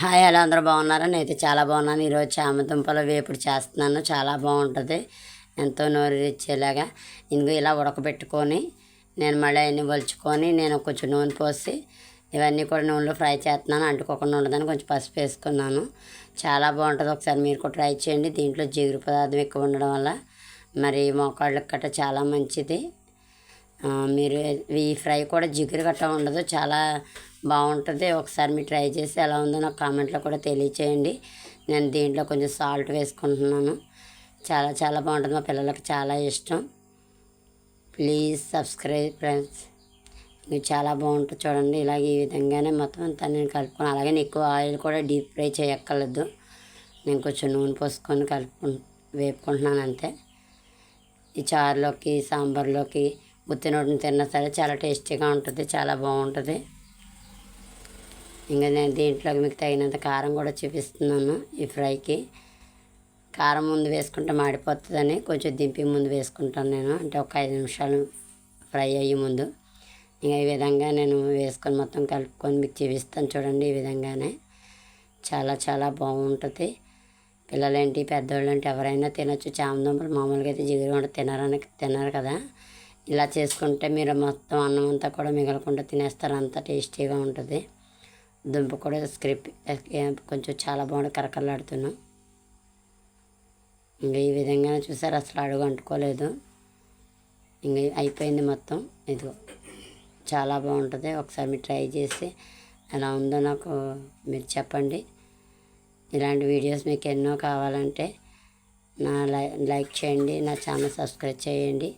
Hi అలా అందరూ బాగున్నారా? నేనైతే చాలా బాగున్నాను. ఈరోజు చామదుంపల వేపుడు చేస్తున్నాను. చాలా బాగుంటుంది. ఎంతో నోరు ఇచ్చేలాగా ఇందుకు ఇలా ఉడకబెట్టుకొని నేను మళ్ళీ అన్ని వలుచుకొని నేను కొంచెం నూనె పోసి ఇవన్నీ కూడా నూనెలో ఫ్రై చేస్తున్నాను. అంటుకోకుండా ఉండదని కొంచెం పసుపు వేసుకున్నాను. చాలా బాగుంటుంది. ఒకసారి మీరు కూడా ట్రై చేయండి. దీంట్లో జిగురు పదార్థం ఎక్కువ ఉండడం వల్ల మరి మోకాళ్ళకి గట్రా చాలా మంచిది. మీరు ఈ ఫ్రై కూడా జిగురు గట్ట ఉండదు చాలా బాగుంటుంది. ఒకసారి మీరు ట్రై చేసి ఎలా ఉందో నాకు కామెంట్లో కూడా తెలియచేయండి. నేను దీంట్లో కొంచెం సాల్ట్ వేసుకుంటున్నాను. చాలా చాలా బాగుంటుంది. మా పిల్లలకి చాలా ఇష్టం. Please subscribe friends. ఇది చాలా బాగుంటుంది చూడండి. ఇలాగే ఈ విధంగానే మొత్తం అంతా నేను కలుపుకొని అలాగే నేను ఎక్కువ ఆయిల్ కూడా డీప్ ఫ్రై చేయక్కర్లేదు. నేను కొంచెం నూనె పోసుకొని కలుపు వేపుకుంటున్నాను అంతే. ఈ చారులోకి సాంబార్లోకి ఉత్తినోటిని తిన్నా సరే చాలా టేస్టీగా ఉంటుంది చాలా బాగుంటుంది. ఇంకా నేను దీంట్లోకి మీకు తగినంత కారం కూడా చూపిస్తున్నాను ఈ ఫ్రైకి. కారం ముందు వేసుకుంటే మాడిపోతుందని కొంచెం దింపి ముందు వేసుకుంటాను నేను అంటే ఒక ఐదు నిమిషాలు ఫ్రై అయ్యే ముందు. ఇంకా ఈ విధంగా నేను వేసుకొని మొత్తం కలుపుకొని మీకు చూపిస్తాను చూడండి ఈ విధంగానే. చాలా చాలా బాగుంటుంది. పిల్లలేంటి అంటే ఎవరైనా తినొచ్చు. చామదుంపలు మామూలుగా అయితే జిగురు ఉంటే తినరని తినరు కదా. ఇలా చేసుకుంటే మీరు మొత్తం అన్నం అంతా కూడా మిగలకుండా తినేస్తారు. అంత టేస్టీగా ఉంటుంది. దుంప కూడా స్క్రిప్ కొంచెం చాలా బాగుంది. కరకరలాడుతున్నాం. ఇంకా ఈ విధంగా చూసారు అసలు అడుగు అంటుకోలేదు. ఇంకా అయిపోయింది మొత్తం. ఇదిగో చాలా బాగుంటుంది. ఒకసారి మీరు ట్రై చేసి ఎలా ఉందో నాకు మీరు చెప్పండి. ఇలాంటి వీడియోస్ మీకు ఎన్నో కావాలంటే నా లైక్ చేయండి. నా ఛానల్ సబ్స్క్రైబ్ చేయండి.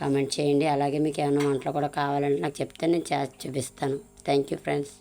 కామెంట్ చేయండి. అలాగే మీకు ఏమైనా వంటలు కూడా కావాలంటే నాకు చెప్తే నేను చేసి చూపిస్తాను. Thank you friends